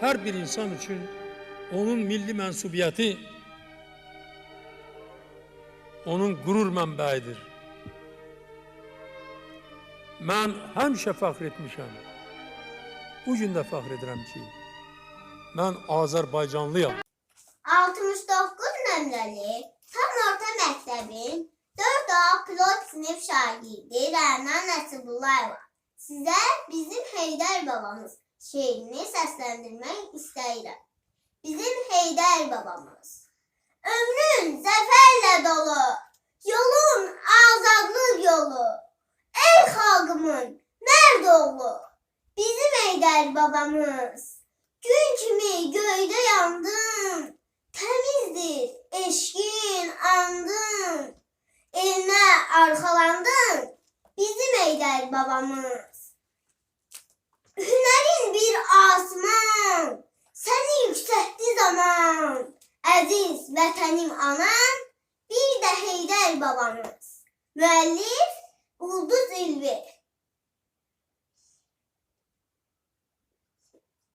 her bir insan için onun milli mensubiyeti onun gurur mənbəyidir. Mən həmişə fəxr etmişəm. Bu gün də fəxr edirəm ki, mən Azərbaycanlıyam. 69 nömrəli tam orta məktəbin 4A pilot sinif şagirdi Rəna Nəsibullayeva sizə bizim Heydər babamız şeirini səsləndirmək istəyirəm. Bizim Heydər babamız. Ömrün zəfərlə dolu, yolun azadlıq yolu. Ey xalqımın mərd oğlu, bizim Heydər babamız. Gün kimi göydə yandın, Təmizdir eşkin andın, elinə arxalandın, bizim Eydər babamız. Hünərin bir asman, yüksəkdi zaman, əziz vətənim anam, bir də Heydər babamız. Müəllif Ulduz İlvi